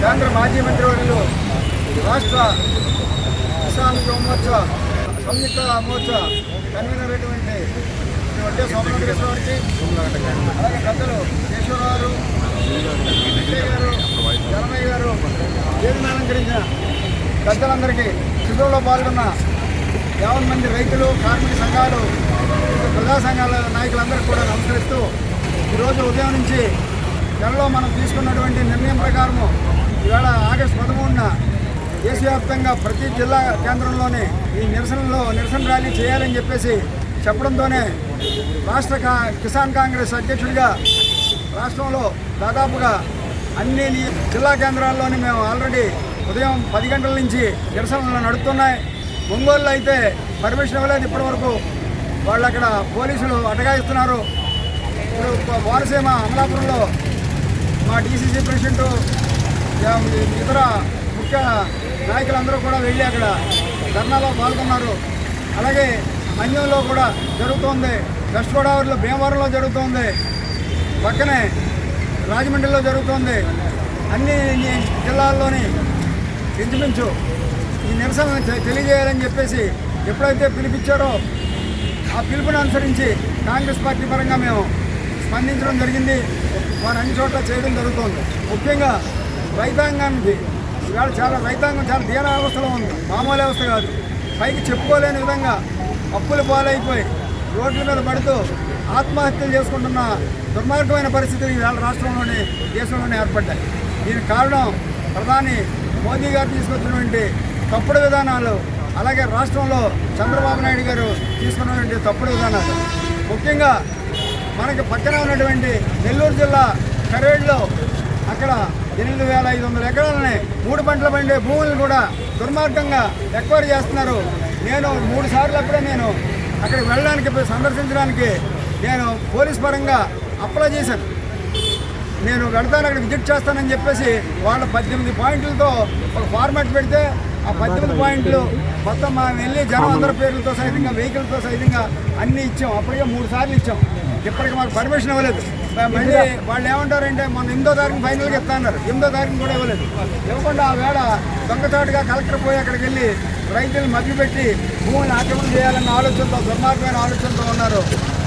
కేంద్ర మాజీ మంత్రివర్యులు రాష్ట్ర కిసాన్ యువ మోర్చా సంయుక్త మోర్చా కన్వీనర్ అయినటువంటి శ్రీ సోమనాథేశ్వర గారికి అలాగే పెద్దలు కేశవరావు గారు జనమయ్య గారు అలంకరించిన పెద్దలందరికీ శిబిరంలో పాల్గొన్న యావన్ మంది రైతులు కార్మిక సంఘాలు ప్రజా సంఘాల నాయకులందరికీ కూడా నమస్కరిస్తూ ఈరోజు ఉదయం నుంచి నెలలో మనం తీసుకున్నటువంటి నిర్ణయం ప్రకారము ఇవాళ ఆగస్టు పదమూడున దేశవ్యాప్తంగా ప్రతి జిల్లా కేంద్రంలోనే ఈ నిరసనలో నిరసన ర్యాలీ చేయాలని చెప్పేసి చెప్పడంతోనే రాష్ట్ర కిసాన్ కాంగ్రెస్ అధ్యక్షుడిగా రాష్ట్రంలో దాదాపుగా అన్ని జిల్లా కేంద్రాల్లోని మేము ఆల్రెడీ ఉదయం పది గంటల నుంచి నిరసనలు నడుస్తున్నాయి ఒంగోలులో అయితే పర్మిషన్ ఇవ్వలేదు ఇప్పటివరకు. వాళ్ళు అక్కడ పోలీసులు అటగాయిస్తున్నారు. ఇప్పుడు వారసీమ అమలాపురంలో మా డీసీసీ ప్రెసిడెంట్ ఇతర ముఖ్య నాయకులందరూ కూడా వెళ్ళి అక్కడ ధర్నాలో పాల్గొన్నారు. అలాగే మన్యంలో కూడా జరుగుతోంది. వెస్ట్ గోదావరిలో భీమవరంలో జరుగుతోంది. పక్కనే రాజమండ్రిలో జరుగుతోంది. అన్ని జిల్లాల్లోని ఇంచుమించు ఈ నిరసన తె- తెలియజేయాలని చెప్పేసి ఎప్పుడైతే పిలిపించారో ఆ పిలుపుని అనుసరించి కాంగ్రెస్ పార్టీ పరంగా మేము స్పందించడం జరిగింది. వారు అన్ని చోట్ల చేయడం జరుగుతోంది. ముఖ్యంగా రైతాంగానికి. ఇవాళ చాలా రైతాంగం చాలా దీన అవస్థలో ఉంది. మామూలు అవస్థ కాదు. పైకి చెప్పుకోలేని విధంగా అప్పులు పాలైపోయి రోడ్ల మీద పడుతూ ఆత్మహత్యలు చేసుకుంటున్న దుర్మార్గమైన పరిస్థితులు ఇవాళ రాష్ట్రంలోని దేశంలోనే ఏర్పడ్డాయి. దీనికి కారణం ప్రధాని మోదీ గారు తీసుకొచ్చినటువంటి తప్పుడు విధానాలు అలాగే రాష్ట్రంలో చంద్రబాబు నాయుడు గారు తీసుకున్నటువంటి తప్పుడు విధానాలు. ముఖ్యంగా మనకి పక్కన ఉన్నటువంటి నెల్లూరు జిల్లా కరేడ్లో అక్కడ ఎనిమిది వేల ఐదు వందల ఎకరాలని మూడు పంటలు పండే భూములను కూడా దుర్మార్గంగా ఎక్వైర్ చేస్తున్నారు. నేను మూడు సార్లు అప్పుడే నేను అక్కడికి వెళ్ళడానికి సందర్శించడానికి నేను పోలీస్ పరంగా అప్లై చేశాను. నేను వెళ్తాను అక్కడ విజిట్ చేస్తానని చెప్పేసి వాళ్ళ పద్దెనిమిది పాయింట్లతో ఒక ఫార్మాట్ పెడితే ఆ పద్దెనిమిది పాయింట్లు మొత్తం మనం వెళ్ళి జనం అందరి పేర్లతో సైతంగా వెహికల్తో సైతంగా అన్నీ ఇచ్చాం. అప్పటికే మూడు సార్లు ఇచ్చాం. ఇప్పటికి మాకు పర్మిషన్ ఇవ్వలేదు. మళ్ళీ వాళ్ళు ఏమంటారంటే మొన్న ఎనిమిదో తారీఖు ఫైనల్గా ఇస్తా అన్నారు. ఎనిమిదో తారీఖు కూడా ఇవ్వలేదు. ఇవ్వకుండా ఆ వేళ దొంగచాటుగా కలెక్టర్ పోయి అక్కడికి వెళ్ళి రైతులు మభ్యపెట్టి భూములను ఆక్రమణ చేయాలన్న ఆలోచనతో దుర్మార్గమైన ఆలోచనతో ఉన్నారు.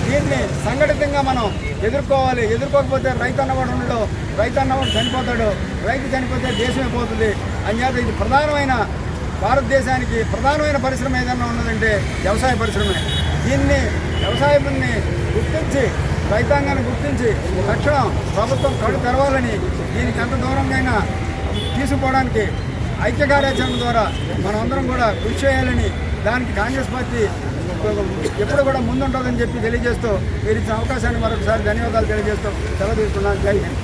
దీన్ని సంఘటితంగా మనం ఎదుర్కోవాలి. ఎదుర్కోకపోతే రైతు అన్నవాడు ఉండడు. రైతు అన్నవాడు చనిపోతాడు. రైతు చనిపోతే దేశమే పోతుంది. అంచేత ఇది ప్రధానమైన భారతదేశానికి ప్రధానమైన పరిశ్రమ ఏదైనా ఉన్నదంటే వ్యవసాయ పరిశ్రమే. దీన్ని వ్యవసాయాన్ని గుర్తించి రైతాంగాన్ని గుర్తించి తక్షణం ప్రభుత్వం కళ్ళు తెరవాలని దీనికి ఎంత దూరంగా తీసుకోవడానికి ఐక్య కార్యాచరణ ద్వారా మనమందరం కూడా కృషి చేయాలని దానికి కాంగ్రెస్ పార్టీ ఎప్పుడు కూడా ముందుంటుందని చెప్పి తెలియజేస్తూ మీరు ఇచ్చిన అవకాశాన్ని మరొకసారి ధన్యవాదాలు తెలియజేస్తూ సెలవు తీసుకున్నాను. జై హింద్.